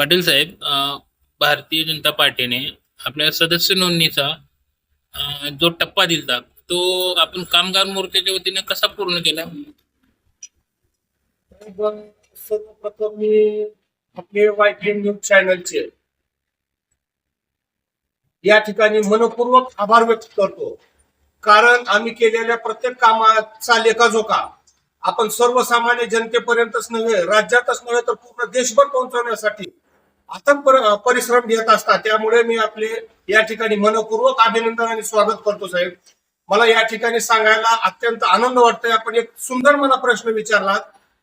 पाटील साहेब भारतीय जनता पार्टीने आपल्या सदस्य नोंदणीचा जो टप्पा दिला तो आपण कामगार मोर्चाच्या वतीने कसा पूर्ण केला? सर्वप्रथम मी आपले वायटी न्यूज चॅनलचे या ठिकाणी मनपूर्वक आभार व्यक्त करतो. कारण आम्ही केलेल्या प्रत्येक कामाचा लेखाजोखा आपण सर्वसामान्य जनतेपर्यंतच नव्हे राज्यातच नव्हे तर पूर्ण देशभर पोहोचवण्यासाठी अथक परिश्रम घेत असतात. त्यामुळे मी आपले या ठिकाणी मनपूर्वक अभिनंदन आणि स्वागत करतो साहेब. मला या ठिकाणी सांगायला अत्यंत आनंद वाटतोय. आपण एक सुंदर मला प्रश्न विचारलात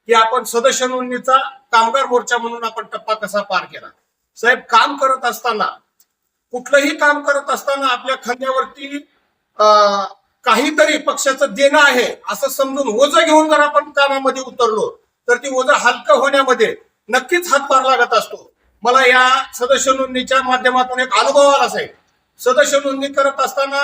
की आपण सदस्य नोंदणीचा कामगार मोर्चा म्हणून आपण टप्पा कसा पार केला? साहेब काम करत असताना कुठलंही काम करत असताना आपल्या खांद्यावरती अं, काहीतरी पक्षाचं देणं आहे असं समजून ओझं घेऊन जर आपण कामामध्ये उतरलो तर ती ओझं हलकं होण्यामध्ये नक्कीच हातभार लागत असतो. मला या सदस्य नोंदणीच्या माध्यमातून एक अनुभव आला साहेब सदस्य नोंदणी करत असताना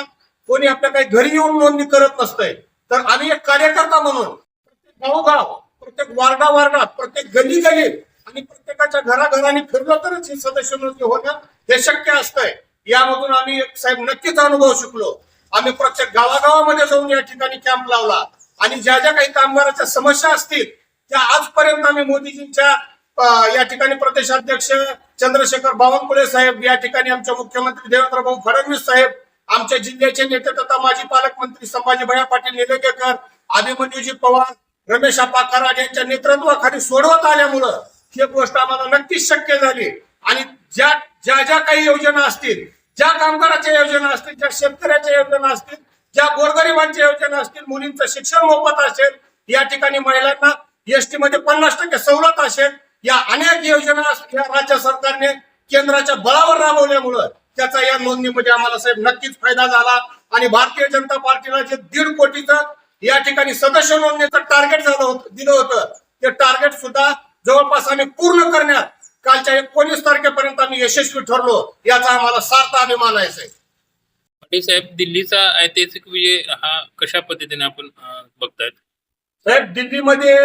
कोणी आपल्या काही घरी येऊन नोंदणी करत नसतंय तर आम्ही एक कार्यकर्ता म्हणून प्रत्येक गावोगाव प्रत्येक वार्डा वार्डात प्रत्येक गली गलीत आणि प्रत्येकाच्या घराघराने फिरलं तरच ही सदस्य नोंदणी होणं हे शक्य असतंय. यामधून आम्ही एक साहेब नक्कीच अनुभव शिकलो. आम्ही प्रत्येक गावागावामध्ये जाऊन या ठिकाणी कॅम्प लावला आणि ज्या ज्या काही कामगाराच्या समस्या असतील त्या आजपर्यंत आम्ही मोदीजींच्या या ठिकाणी प्रदेशाध्यक्ष चंद्रशेखर बावनकुळे साहेब या ठिकाणी आमचे मुख्यमंत्री देवेंद्र भाऊ फडणवीस साहेब आमच्या जिल्ह्याचे नेते तथा माजी पालकमंत्री संभाजी भया पाटील निलंगेकर अभिमन्यूजी पवार रमेश आप्पा कराड यांच्या नेतृत्वाखाली सोडवत आल्यामुळं ही गोष्ट आम्हाला नक्कीच शक्य झाली. आणि ज्या ज्या ज्या काही योजना असतील ज्या कामगाराच्या योजना असतील ज्या शेतकऱ्याच्या योजना असतील ज्या गोरगरिबांच्या योजना असतील मुलींचं शिक्षण मोफत असेल या ठिकाणी महिलांना एसटी मध्ये पन्नास टक्के सवलत असेल या अनेक योजना या राज्य सरकारने केंद्राच्या बळावर राबवल्यामुळं त्याचा या नोंदणीमध्ये आम्हाला साहेब नक्कीच फायदा झाला. आणि भारतीय जनता पार्टीला जे दीड कोटीचं या ठिकाणी सदस्य नोंदणीचं टार्गेट झालं होतं दिलं होतं ते टार्गेट सुद्धा जवळपास आम्ही पूर्ण करण्यात कालच्या एकोणीस तारखेपर्यंत आम्ही यशस्वी ठरलो याचा आम्हाला सार्थ अभिमान आहे साहेब. साहेब दिल्लीचा ऐतिहासिक विजय हा कशा पद्धतीने आपण बघतायत? साहेब दिल्लीमध्ये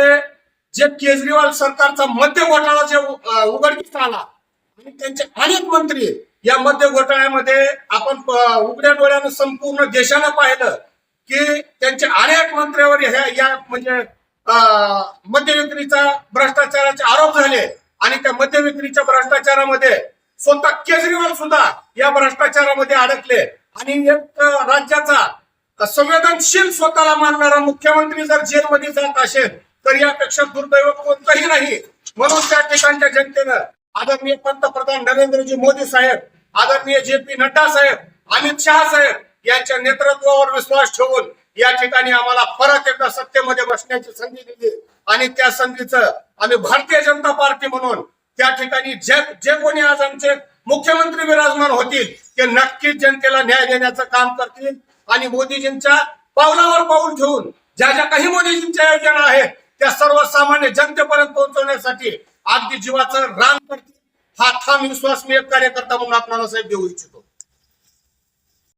जे केजरीवाल सरकारचा मध्य घोटाळा जे उघडकीस आला आणि त्यांचे अनेक मंत्री या मध्य घोटाळ्यामध्ये आपण उघड्या डोळ्यानं संपूर्ण देशानं पाहिलं की त्यांचे अनेक मंत्र्यावर ह्या या म्हणजे अ, मद्य विक्रीचा भ्रष्टाचाराचे आरोप झाले आणि त्या मद्य विक्रीच्या भ्रष्टाचारामध्ये स्वतः केजरीवाल सुद्धा या भ्रष्टाचारामध्ये अडकले. आणि एक राज्याचा संवेदनशील स्वतःला मानणारा मुख्यमंत्री जर जेलमध्ये जात असेल तर यापेक्षा दुर्दैव कोणतंही नाही. म्हणून त्या ठिकाणच्या जनतेनं आदरणीय पंतप्रधान नरेंद्रजी मोदी साहेब आदरणीय जे पी नड्डा साहेब अमित शहा साहेब यांच्या नेतृत्वावर विश्वास ठेवून या ठिकाणी आम्हाला परत एकदा सत्तेमध्ये बसण्याची संधी दिली. आणि त्या संधीचं आम्ही भारतीय जनता पार्टी म्हणून त्या ठिकाणी जे जे कोणी आज आमचे मुख्यमंत्री विराजमान होतील ते नक्कीच जनतेला न्याय देण्याचं काम करतील. आणि मोदीजींच्या पावलावर पाऊल ठेवून ज्या ज्या काही मोदीजींच्या योजना आहेत त्या सर्वसामान्य जनतेपर्यंत पोहोचवण्यासाठी अगदी जीवाचं रान करतील हा ठाम विश्वास मी एक कार्यकर्ता म्हणून आपल्याला साहेब देऊ इच्छितो.